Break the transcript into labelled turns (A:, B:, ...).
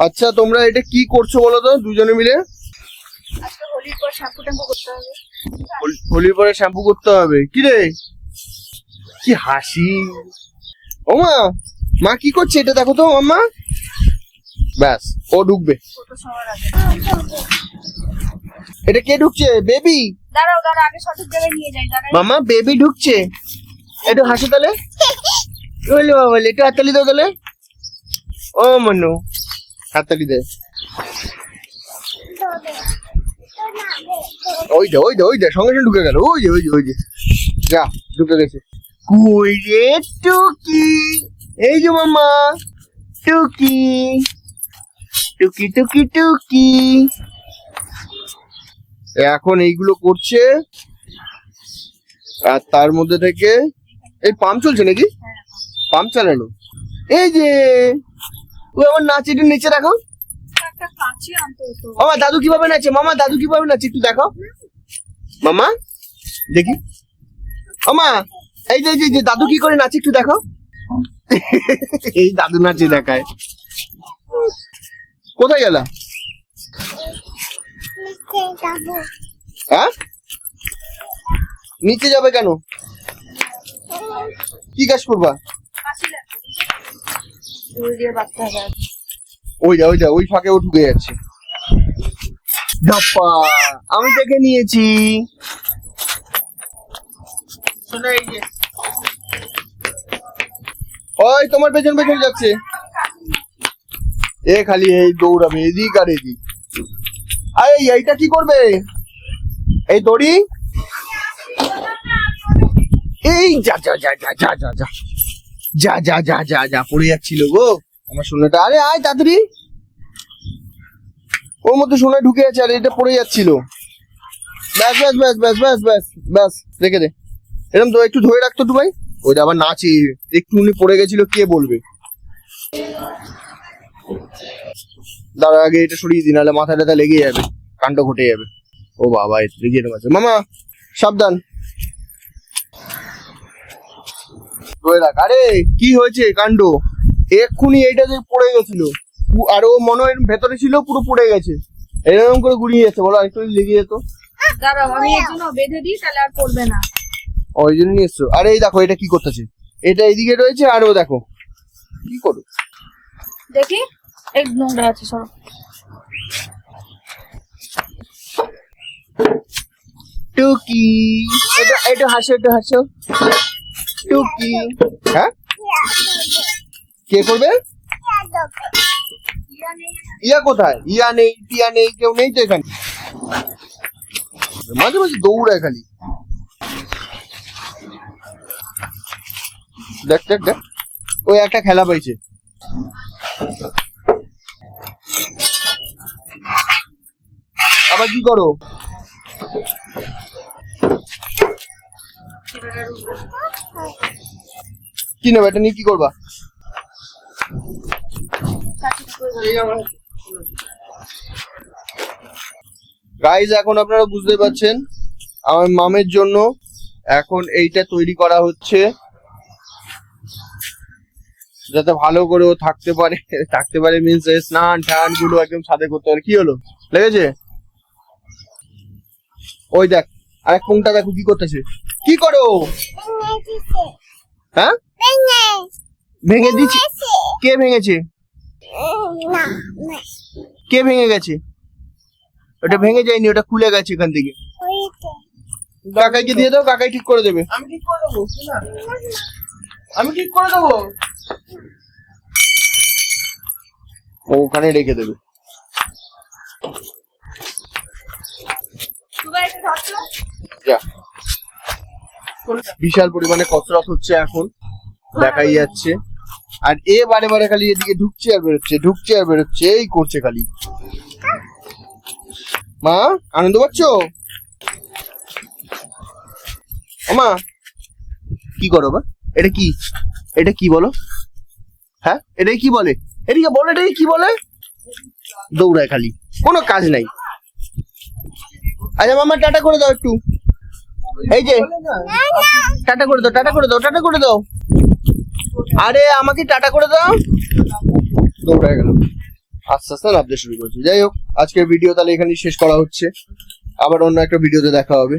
A: আচ্ছা তোমরা এটা কি করছ বলো তো দুজনে মিলে?
B: হোলির পর শ্যাম্পু করতে হবে।
A: হোল- হোলির পরে শ্যাম্পু করতে হবে? কি রে? কি হাসি। ও মা মা কি করছে এটা দেখো তো মাম্মা ব্যাস ও ঢুকবে। এটা কে ঢুকছে? বেবি?
B: দাঁড়াও দাঁড়াও আগে সঠিক জায়গায় নিয়ে যাই দাঁড়াই
A: মামা বেবি ঢুকছে। একটু হাসো তাহলে। বলে বাবা একটু হাততালি দাও তাহলে। ও মনু। হাততালি দে ওই দে ওই দে ওই দে সঙ্গে সঙ্গে ঢুকে গেল। ওই যে ওই যে ওই যে। যা ঢুকে গেছে। কই রে টুকি? এই যে মামা টুকি। টুকি টুকি টুকি। এখন এইগুলো করছে। আর তার মধ্যে থেকে এই পাম্প চলছে নাকি? পাম্প চালানো। এই যে। ও আমার নাচিটা নিচে রাখো মামা দাদু কীভাবে নাচে? মামা দাদু কীভাবে নাচে একটু দেখো। মামা দেখি। মামা এই যে এই যে- যে দাদু কি করে নাচে একটু দেখো। এই দাদু নাচে দেখায়। কোথায় গেলা? হ্যাঁ? নিচে যাবে কেন? কি কাজ করবা?
B: ওই দিয়ে বাঁধতে হবে আর।
A: ওই যা ওই যা ওই ফাঁকে ও ঢুকে যাচ্ছে। ধাপ্পা আমি দেখে নিয়েছি। ওই তোমার পেছন পেছন যাচ্ছে। এ খালি এই দৌড়াবে এদিক আর এদিক। আরে এইটা কি করবে? এই দড়ি? এই যা যা যা যা যা যা। যা যা যা যা যা, পড়ে যাচ্ছিল গো। আমার সোনাটা, আরে আয় তাড়াতাড়ি। ওর মধ্যে সোনা ঢুকে আছে, আর এটা পড়ে যাচ্ছিল। ব্যাস ব্যাস ব্যাস ব্যাস ব্যাস ব্যাস ব্যাস, রেখে দে। এরকম তো একটু ধরে রাখতো একটু ভাই। ওইটা আবার নাচি, একটু উনি পড়ে গেছিল, কে বলবে? দাঁড়া, আগে এটা সরিয়ে দিন নাহলে মাথা টাথা লেগে যাবে, কাণ্ড ঘটে যাবে। ও বাবা লেগে মামা, সাবধান। ধরে রাখ। আরে কি হয়েছে কাণ্ড? এক্ষুনি এইটা যে পড়ে গেছিল। আর ও মনে হয় ভেতরে ছিল পুরো পড়ে গেছে। এরকম করে গুড়িয়ে যাচ্ছে বলো আরেকটু লেগে যেত।
B: দাঁড়াও আমি এর জন্য বেঁধে দিই তাহলে আর পড়বে না।
A: ওই জন্য নিয়ে এসছো। আরে এই দেখো এটা কি করতেছে? এটা এইদিকে রয়েছে আর ও দেখো। কি করো?
B: দেখি এক নোংরা আছে সরো
A: টুকি। এটা এটা হাসো একটু হাসো। টুকি হ্যাঁ? কে করবে? ইয়া কোথায়? ইয়া নেই, টিয়া নেই, কেউ নেই তো এখানে। মাঝে মাঝে দৌড়ায় খালি। দেখ দেখ দেখ। ওই একটা খেলা পাইছে। আবার কি করো? কি নেবে? এটা নিয়ে কি করবা? গাইজ এখন আপনারা বুঝতে পারছেন, আমার মামের জন্য এখন এইটা তৈরি করা হচ্ছে। যাতে ভালো করে থাকতে পারে থাকতে পারে মিনস স্নান টানগুলো একদম সাথে করতে পারে। কি হলো? লেগেছে? ওই দেখ আরেক কোনটা দেখো কি করতেছে? কি করো? হ্যাঁ? ভেঙে দিচ্ছি। কে ভেঙেছে? কে ভেঙে গেছে? ওটা ভেঙে যায়নি ওটা খুলে গেছে এখান থেকে। কাকাইকে দিয়ে দাও কাকাই ঠিক করে দেবে। আমি ঠিক করে দেবো আমি ঠিক করে দেবো। ওখানে রেখে দেবে। বিশাল পরিমাণে কসরত হচ্ছে এখন, দেখাই যাচ্ছে। আর এ বারে বারে খালি এদিকে ঢুকছে আর বেরোচ্ছে, ঢুকছে আর বেরোচ্ছে, এই করছে খালি। মা, আনন্দ পাচ্ছ? মা, কি করো বা এটা কি? এটা কি বলো? হ্যাঁ এটাই কি বলে? এদিকে বলো, এটাই কি বলে? দৌড়ায় খালি, কোনো কাজ নাই। আচ্ছা মামা, টাটা করে দাও একটু। এই যে, টাটা করে দাও, টাটা করে দাও, টাটা করে দাও। আরে, আমাকে টাটা করে দাও। দৌড়ায় গেল। আস্তে আস্তে নামতে শুরু করছে। যাই হোক, আজকের ভিডিও তাহলে এখানেই শেষ করা হচ্ছে। আবার অন্য একটা ভিডিওতে দেখা হবে।